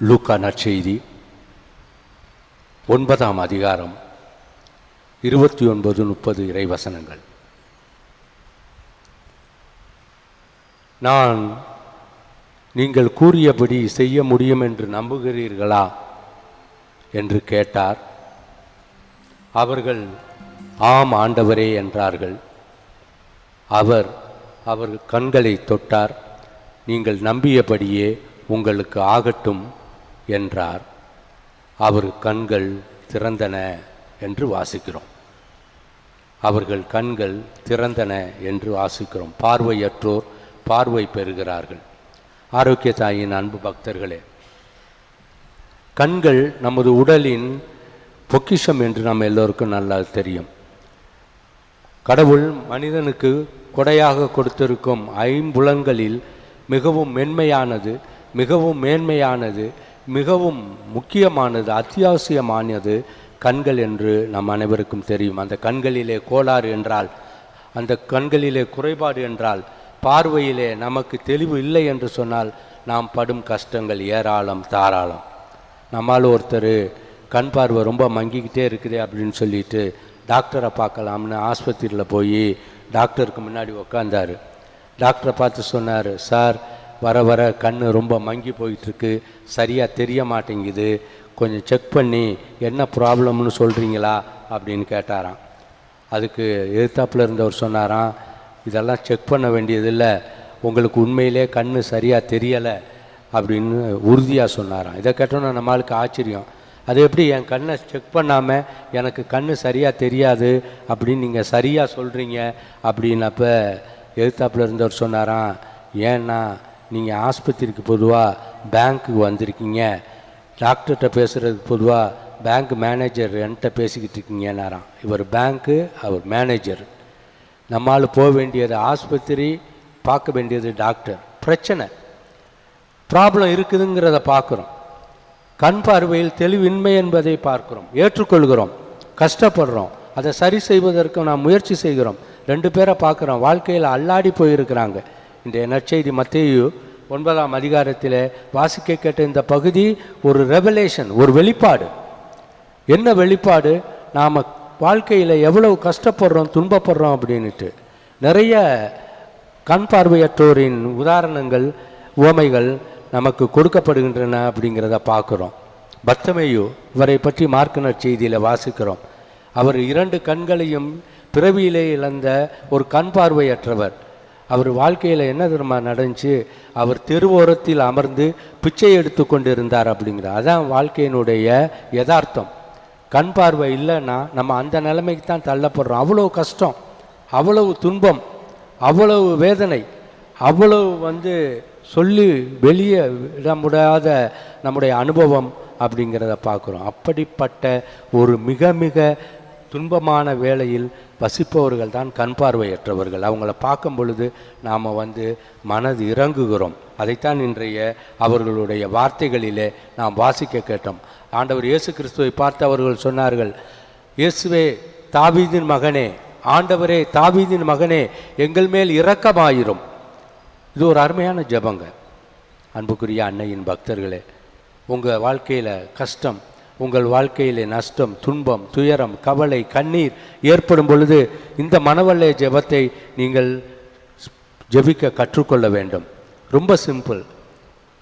லூக்கா நற்செய்தி ஒன்பதாம் அதிகாரம் இருபத்தி ஒன்பது முப்பது இறைவசனங்கள். நான் நீங்கள் கூறியபடி செய்ய முடியும் என்று நம்புகிறீர்களா? என்று கேட்டார். அவர்கள் ஆம் ஆண்டவரே என்றார்கள். அவர் அவர் கண்களை தொட்டார். நீங்கள் நம்பியபடியே உங்களுக்கு ஆகட்டும் என்றார். அவர் கண்கள் திறந்தன என்று வாசிக்கிறோம். அவர்கள் கண்கள் திறந்தன என்று வாசிக்கிறோம். பார்வையற்றோர் பார்வை பெறுகிறார்கள். ஆரோக்கிய தாயின் அன்பு பக்தர்களே கண்கள் நமது உடலின் பொக்கிஷம் என்று நாம் எல்லோருக்கும் நல்லா தெரியும். கடவுள் மனிதனுக்கு கொடையாக கொடுத்திருக்கும் ஐம்புலங்களில் மிகவும் மென்மையானது மிகவும் மேன்மையானது மிகவும் முக்கியமானது அத்தியாவசியமானது கண்கள் என்று நம் அனைவருக்கும் தெரியும். அந்த கண்களிலே கோளாறு என்றால் அந்த கண்களிலே குறைபாடு என்றால் பார்வையிலே நமக்கு தெளிவு இல்லை என்று சொன்னால் நாம் படும் கஷ்டங்கள் ஏராளம் தாராளம். நம்மால் ஒருத்தர் கண் பார்வை ரொம்ப மங்கிக்கிட்டே இருக்குது அப்படின்னு சொல்லிட்டு டாக்டரை பார்க்கலாம்னு ஆஸ்பத்திரியில் போய் டாக்டருக்கு முன்னாடி உக்காந்தார். டாக்டரை பார்த்து சொன்னார் சார் வர வர கண் ரொம்ப மங்கி போயிட்டுருக்கு. சரியாக தெரிய மாட்டேங்குது. கொஞ்சம் செக் பண்ணி என்ன ப்ராப்ளம்னு சொல்கிறீங்களா அப்படின்னு கேட்டாராம். அதுக்கு எதிர்த்தாப்பில் இருந்தவர் சொன்னாராம் இதெல்லாம் செக் பண்ண வேண்டியதில்லை. உங்களுக்கு உண்மையிலே கண் சரியாக தெரியலை அப்படின்னு உறுதியாக சொன்னாராம். இதை கேட்டோன்னா நம்மளுக்கு ஆச்சரியம். அது எப்படி என் கண்ணை செக் பண்ணாமல் எனக்கு கண் சரியாக தெரியாது அப்படின்னு நீங்கள் சரியாக சொல்கிறீங்க அப்படின்னப்ப எதிர்த்தாப்புல இருந்தவர் சொன்னாராம் ஏன்னா நீங்கள் ஆஸ்பத்திரிக்கு பொதுவாக பேங்க்குக்கு வந்திருக்கீங்க. டாக்டர்கிட்ட பேசுகிறதுக்கு பொதுவாக பேங்க் மேனேஜர் என்கிட்ட பேசிக்கிட்டு இருக்கீங்கன்னாராம். இவர் பேங்க்கு அவர் மேனேஜர். நம்மால் போக வேண்டியது ஆஸ்பத்திரி பார்க்க வேண்டியது டாக்டர். பிரச்சனை. ப்ராப்ளம் இருக்குதுங்கிறத பார்க்குறோம். கண் பார்வையில் தெளிவின்மை என்பதை பார்க்குறோம். ஏற்றுக்கொள்கிறோம். கஷ்டப்படுறோம். அதை சரி செய்வதற்கு நாம் முயற்சி செய்கிறோம். ரெண்டு பேரை பார்க்குறோம். வாழ்க்கையில் அல்லாடி போயிருக்கிறாங்க. இந்த நற்செய்தி மத்தேயு ஒன்பதாம் அதிகாரத்தில் வாசிக்க கேட்ட இந்த பகுதி ஒரு ரெவலேஷன் ஒரு வெளிப்பாடு. என்ன வெளிப்பாடு? நாம் வாழ்க்கையில் எவ்வளவு கஷ்டப்படுறோம் துன்பப்படுறோம் அப்படின்ட்டு நிறைய கண் பார்வையற்றோரின் உதாரணங்கள் உவமைகள் நமக்கு கொடுக்கப்படுகின்றன அப்படிங்கிறத பார்க்குறோம். பத்தமையு இவரை பற்றி மார்க்கனர் செய்தியில் வாசிக்கிறோம். அவர் இரண்டு கண்களையும் பிறவியிலே இழந்த ஒரு கண் பார்வையற்றவர். அவர் வாழ்க்கையில் என்ன தெரியுமா நடந்துச்சு? அவர் தெருவோரத்தில் அமர்ந்து பிச்சை எடுத்து கொண்டு இருந்தார் அப்படிங்கிற அதான் வாழ்க்கையினுடைய யதார்த்தம். கண் பார்வை இல்லைன்னா நம்ம அந்த நிலைமைக்கு தான் தள்ளப்படுறோம். அவ்வளோ கஷ்டம் அவ்வளவு துன்பம் அவ்வளவு வேதனை அவ்வளவு வந்து சொல்லி வெளியே விட முடியாத நம்முடைய அனுபவம் அப்படிங்கிறத பார்க்குறோம். அப்படிப்பட்ட ஒரு மிக மிக துன்பமான வேளையில் வசிப்பவர்கள் தான் கண் பார்வையற்றவர்கள். அவங்கள பார்க்கும் பொழுது நாம் வந்து மனது இறங்குகிறோம். அதைத்தான் இன்றைய அவர்களுடைய வார்த்தைகளிலே நாம் வாசிக்க கேட்டோம். ஆண்டவர் இயேசு கிறிஸ்துவை பார்த்து அவர்கள் சொன்னார்கள் இயேசுவே தாவீதின் மகனே ஆண்டவரே தாவீதின் மகனே எங்கள் மேல் இரக்கமாயிரும். இது ஒரு அருமையான ஜெபங்க. அன்புக்குரிய அன்னையின் பக்தர்களே உங்கள் வாழ்க்கையில் கஷ்டம் உங்கள் வாழ்க்கையிலே நஷ்டம் துன்பம் துயரம் கவலை கண்ணீர் ஏற்படும் பொழுது இந்த மனவல்ல ஜெபத்தை நீங்கள் ஜெபிக்க கற்றுக்கொள்ள வேண்டும். ரொம்ப சிம்பிள்.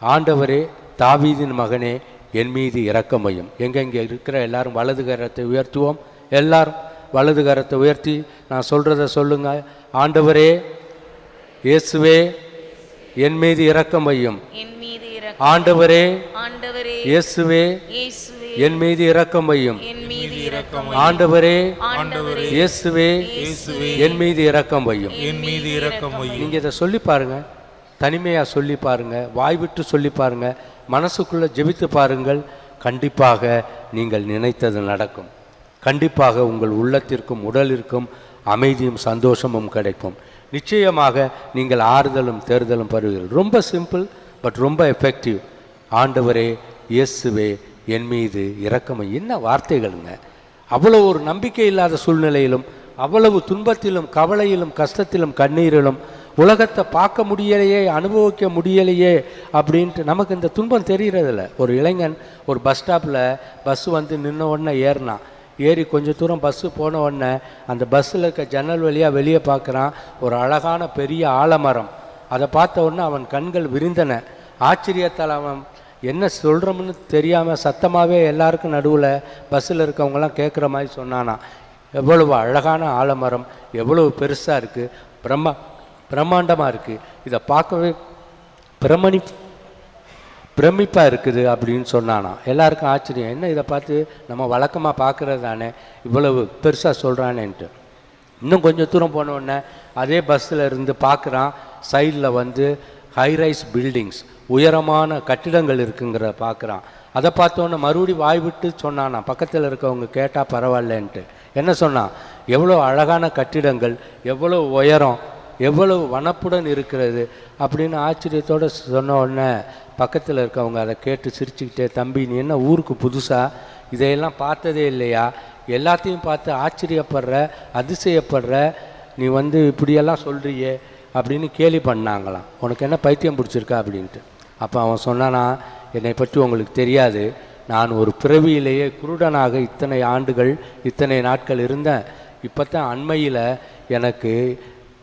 ஆண்டவரே தாவீதின் மகனே என் மீது இரக்கமையும் எங்கெங்கே இருக்கிற எல்லாரும் வலது கரத்தை உயர்த்துவோம். எல்லாரும் வலது கரத்தை உயர்த்தி நான் சொல்கிறத சொல்லுங்க. ஆண்டவரே இயேசுவே என் மீது இரக்கமையும் என் மீது இறக்க ஆண்டவரே ஆண்டவரே இயேசுவே இயேசுவே என் மீது இரக்கமையும் ஆண்டவரே ஆண்டவரே இயேசுவே என் மீது இரக்கம் வையும். என் மீது இரக்கம் வையும். நீங்க இதை சொல்லி பாருங்க. தனிமையா சொல்லி பாருங்க. வாய் விட்டு சொல்லி பாருங்க. மனசுக்குள்ள ஜெபித்து பாருங்கள். கண்டிப்பாக நீங்கள் நினைத்தது நடக்கும். கண்டிப்பாக உங்கள் உள்ளத்திற்கும் உடலிற்கும் அமைதியும் சந்தோஷமும் கிடைக்கும். நிச்சயமாக நீங்கள் ஆறுதலும் தேர்தலும் பெறுவீர்கள். ரொம்ப சிம்பிள் பட் ரொம்ப எஃபெக்டிவ் ஆண்டவரே இயேசுவே என் மீது இரக்கம். என்ன வார்த்தைகளுங்க? அவ்வளோ ஒரு நம்பிக்கை இல்லாத சூழ்நிலையிலும் அவ்வளவு துன்பத்திலும் கவலையிலும் கஷ்டத்திலும் கண்ணீரிலும் உலகத்தை பார்க்க முடியலையே அனுபவிக்க முடியலையே அப்படின்ட்டு நமக்கு இந்த துன்பம் தெரிகிறதில்ல. ஒரு இளைஞன் ஒரு பஸ் ஸ்டாப்பில் பஸ் வந்து நின்ன உடனே ஏறினான் ஏறி கொஞ்சம் தூரம் பஸ்ஸு போன உடனே அந்த பஸ்ஸில் இருக்க ஜன்னல் வழியாக வெளியே பார்க்குறான் ஒரு அழகான பெரிய ஆலமரம். அதை பார்த்த உடனே அவன் கண்கள் விரிந்தன. ஆச்சரியத்தால் அவன் என்ன சொல்கிறோம்னு தெரியாமல் சத்தமாகவே எல்லாருக்கும் நடுவில் பஸ்ஸில் இருக்கவங்கலாம் கேட்குற மாதிரி சொன்னானா. எவ்வளவு அழகான ஆலமரம் எவ்வளவு பெருசாக இருக்குது பிரம்மா பிரம்மாண்டமாக இருக்குது இதை பார்க்கவே பிரமணி பிரமிப்பாக இருக்குது அப்படின்னு சொன்னானா. எல்லாருக்கும் ஆச்சரியம். என்ன இதை பார்த்து நம்ம வழக்கமாக பார்க்குறது தானே? இவ்வளவு பெருசாக சொல்கிறானேன்ட்டு இன்னும் கொஞ்சம் தூரம் போனோடனே அதே பஸ்ஸில் இருந்து பார்க்குறான். சைடில் வந்து ஹைரைஸ் பில்டிங்ஸ் உயரமான கட்டிடங்கள் இருக்குங்கிறத பார்க்குறான். அதை பார்த்தோன்னே மறுபடி வாய் விட்டு சொன்னானா பக்கத்தில் இருக்கவங்க கேட்டால் பரவாயில்லன்ட்டு. என்ன சொன்னான்? எவ்வளோ அழகான கட்டிடங்கள் எவ்வளோ உயரம் எவ்வளவு வனப்புடன் இருக்கிறது அப்படின்னு ஆச்சரியத்தோடு சொன்ன உடனே பக்கத்தில் இருக்கவங்க அதை கேட்டு சிரிச்சுக்கிட்டே தம்பி நீ என்ன ஊருக்கு புதுசாக இதையெல்லாம் பார்த்ததே இல்லையா? எல்லாத்தையும் பார்த்து ஆச்சரியப்படுற அதிசயப்படுற நீ வந்து இப்படியெல்லாம் சொல்கிறியே அப்படின்னு கேலி பண்ணாங்களாம். உனக்கு என்ன பைத்தியம் பிடிச்சிருக்கா? அப்படின்ட்டு. அப்போ அவன் சொன்னானா என்னை பற்றி உங்களுக்கு தெரியாது. நான் ஒரு பிறவியிலேயே குருடனாக இத்தனை ஆண்டுகள் இத்தனை நாட்கள் இருந்தேன். இப்போ தான் அண்மையில் எனக்கு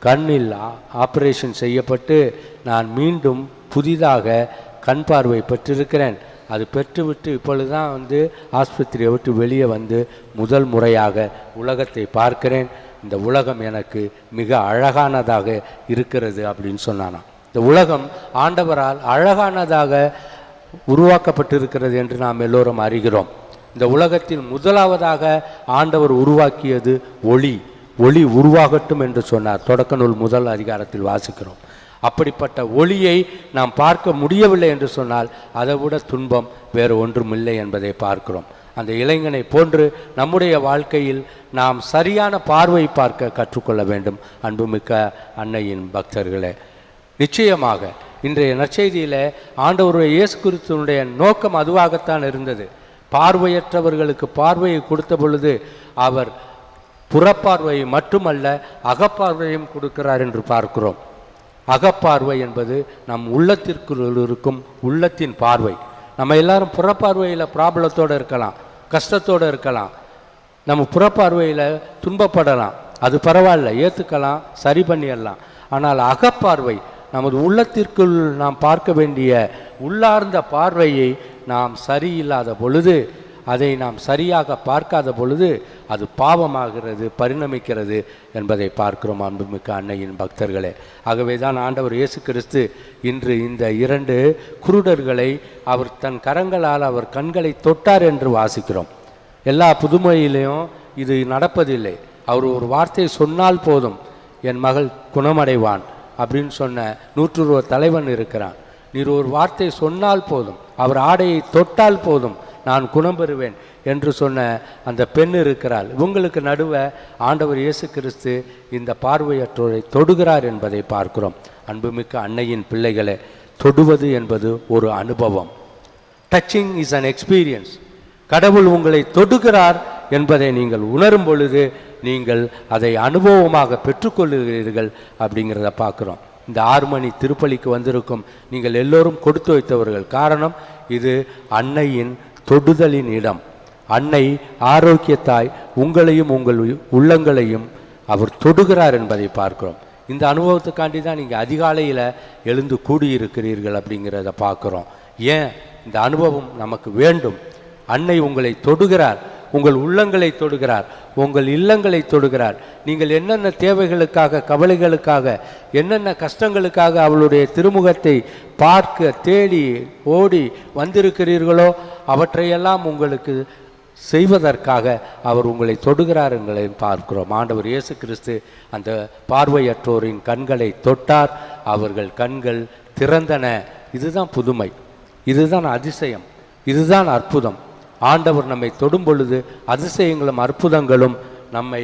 கண்ணில் ஆப்ரேஷன் செய்யப்பட்டு நான் மீண்டும் புதிதாக கண் பார்வை பெற்றிருக்கிறேன். அது பெற்றுவிட்டு இப்பொழுது தான் வந்து ஆஸ்பத்திரியை விட்டு வெளியே வந்து முதல் முறையாக உலகத்தை பார்க்கிறேன். இந்த உலகம் எனக்கு மிக அழகானதாக இருக்கிறது அப்படின்னு சொன்னானான் இந்த உலகம் ஆண்டவரால் அழகானதாக உருவாக்கப்பட்டிருக்கிறது என்று நாம் எல்லோரும் அறிகிறோம். இந்த உலகத்தில் முதலாவதாக ஆண்டவர் உருவாக்கியது ஒளி. ஒளி உருவாகட்டும் என்று சொன்னார். தொடக்க நூல் முதல் அதிகாரத்தில் வாசிக்கிறோம். அப்படிப்பட்ட ஒளியை நாம் பார்க்க முடியவில்லை என்று சொன்னால் அதை விட துன்பம் வேறு ஒன்றும் இல்லை என்பதை பார்க்கிறோம். அந்த இளைஞனை போன்று நம்முடைய வாழ்க்கையில் நாம் சரியான பார்வை பார்க்க கற்றுக்கொள்ள வேண்டும். அன்புமிக்க அன்னையின் பக்தர்களே நிச்சயமாக இன்றைய நற்செய்தியில் ஆண்டவருடைய இயேசு கிறிஸ்துவனுடைய நோக்கம் அதுவாகத்தான் இருந்தது. பார்வையற்றவர்களுக்கு பார்வையை கொடுத்த பொழுது அவர் புறப்பார்வையை மட்டுமல்ல அகப்பார்வையும் கொடுக்கிறார் என்று பார்க்கிறோம். அகப்பார்வை என்பது நம் உள்ளத்திற்குள் இருக்கும் உள்ளத்தின் பார்வை. நம்ம எல்லாரும் புறப்பார்வையில் ப்ராப்ளத்தோடு இருக்கலாம் கஷ்டத்தோடு இருக்கலாம். நம்ம புறப்பார்வையில் துன்பப்படலாம். அது பரவாயில்ல ஏற்றுக்கலாம் சரி பண்ணிடலாம். ஆனால் அகப்பார்வை நமது உள்ளத்திற்குள் நாம் பார்க்க வேண்டிய உள்ளார்ந்த பார்வையை நாம் சரியில்லாத பொழுது அதை நாம் சரியாக பார்க்காத பொழுது அது பாவமாகிறது பரிணமிக்கிறது என்பதை பார்க்கிறோம் அன்புமிக்க அன்னையின் பக்தர்களே. ஆகவே தான் ஆண்டவர் இயேசு கிறிஸ்து இன்று இந்த இரண்டு குருடர்களை அவர் தன் கரங்களால் அவர் கண்களை தொட்டார் என்று வாசிக்கிறோம். எல்லா புதுமையிலையும் இது நடப்பதில்லை. அவர் ஒரு வார்த்தை சொன்னால் போதும் என் மகள் குணமடைவான். அப்படின்னு சொன்ன நூற்றுருவ தலைவன் இருக்கிறான். நீர் ஒரு வார்த்தை சொன்னால் போதும். அவர் ஆடையை தொட்டால் போதும். நான் குணம் பெறுவேன் என்று சொன்ன அந்த பெண் இருக்கிறாள். இவங்களுக்கு நடுவே ஆண்டவர் இயேசு கிறிஸ்து இந்த பார்வையற்றோரை தொடுகிறார் என்பதை பார்க்கிறோம். அன்புமிக்க அன்னையின் பிள்ளைகளை தொடுவது என்பது ஒரு அனுபவம். டச்சிங் இஸ் அன் எக்ஸ்பீரியன்ஸ் கடவுள் உங்களை தொடுகிறார் என்பதை நீங்கள் உணரும் பொழுது நீங்கள் அதை அனுபவமாக பெற்றுக்கொள்கிறீர்கள் அப்படிங்கிறத பார்க்குறோம். இந்த ஆறு மணி திருப்பலிக்கு வந்திருக்கும் நீங்கள் எல்லோரும் கொடுத்து வைத்தவர்கள். காரணம் இது அன்னையின் தொடுதலின் இடம். அன்னை ஆரோக்கியத்தாய் உங்களையும் உங்கள் உள்ளங்களையும் அவர் தொடுகிறார் என்பதை பார்க்கிறோம். இந்த அனுபவத்துக்காண்டி தான் நீங்கள் அதிகாலையில் எழுந்து கூடியிருக்கிறீர்கள் அப்படிங்கிறத பார்க்குறோம். ஏன்? இந்த அனுபவம் நமக்கு வேண்டும். அன்னை உங்களை தொடுகிறார். உங்கள் உள்ளங்களை தொடுகிறார். உங்கள் இல்லங்களை தொடுகிறார். நீங்கள் என்னென்ன தேவைகளுக்காக கவலைகளுக்காக என்னென்ன கஷ்டங்களுக்காக அவளுடைய திருமுகத்தை பார்க்க தேடி ஓடி வந்திருக்கிறீர்களோ அவற்றையெல்லாம் உங்களுக்கு செய்வதற்காக அவர் உங்களை தொடுகிறார் எங்களை பார்க்கிறோம். ஆண்டவர் இயேசு கிறிஸ்து அந்த பார்வையற்றோரின் கண்களை தொட்டார். அவர்கள் கண்கள் திறந்தன. இதுதான் புதுமை. இதுதான் அதிசயம். இதுதான் அற்புதம். ஆண்டவர் நம்மை தொடும் பொழுது அதிசயங்களும் அற்புதங்களும் நம்மை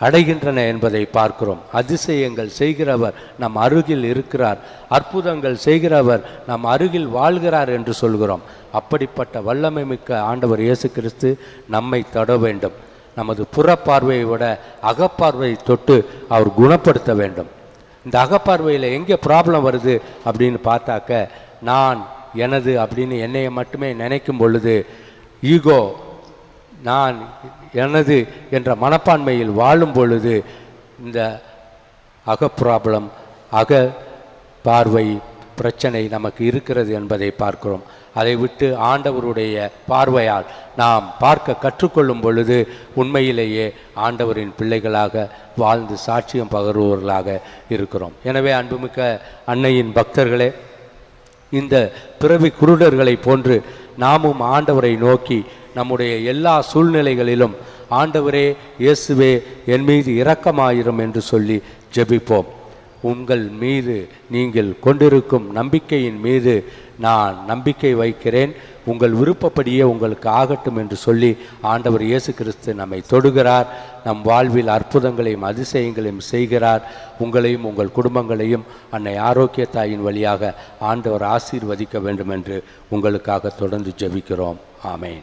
அடைகின்றன என்பதை பார்க்கிறோம். அதிசயங்கள் செய்கிறவர் நம் அருகில் இருக்கிறார். அற்புதங்கள் செய்கிறவர் நம் அருகில் வாழ்கிறார் என்று சொல்கிறோம். அப்படிப்பட்ட வல்லமை மிக்க ஆண்டவர் இயேசு கிறிஸ்து நம்மை தொட வேண்டும். நமது புறப்பார்வையை விட அகப்பார்வையை தொட்டு அவர் குணப்படுத்த வேண்டும். இந்த அகப்பார்வையில் எங்கே ப்ராப்ளம் வருது அப்படின்னு பார்த்தாக்க நான் எனது அப்படின்னு என்னையை மட்டுமே நினைக்கும் பொழுது ஈகோ நான் எனது என்ற மனப்பான்மையில் வாழும் பொழுது இந்த அக ப்ராப்ளம் அக பார்வை பிரச்சனை நமக்கு இருக்கிறது என்பதை பார்க்கிறோம். அதை விட்டு ஆண்டவருடைய பார்வையால் நாம் பார்க்க கற்றுக்கொள்ளும் பொழுது உண்மையிலேயே ஆண்டவரின் பிள்ளைகளாக வாழ்ந்து சாட்சியம் பகர்வர்களாக இருக்கிறோம். எனவே அன்புமிக்க அன்னையின் பக்தர்களே இந்த பிறவி குருடர்களைப் போன்று நாமும் ஆண்டவரை நோக்கி நம்முடைய எல்லா சூழ்நிலைகளிலும் ஆண்டவரே இயேசுவே என் மீது இரக்கமாயிரும் என்று சொல்லி ஜெபிப்போம். உங்கள் மீது நீங்கள் கொண்டிருக்கும் நம்பிக்கையின் மீது நான் நம்பிக்கை வைக்கிறேன். உங்கள் விருப்பப்படியே உங்களுக்கு ஆகட்டும் என்று சொல்லி ஆண்டவர் இயேசு கிறிஸ்து நம்மை தொடுகிறார். நம் வாழ்வில் அற்புதங்களையும் அதிசயங்களையும் செய்கிறார். உங்களையும் உங்கள் குடும்பங்களையும் அன்னை ஆரோக்கிய தாயின் வழியாக ஆண்டவர் ஆசீர்வதிக்க வேண்டும் என்று உங்களுக்காக தொடர்ந்து ஜெபிக்கிறோம். ஆமேன்.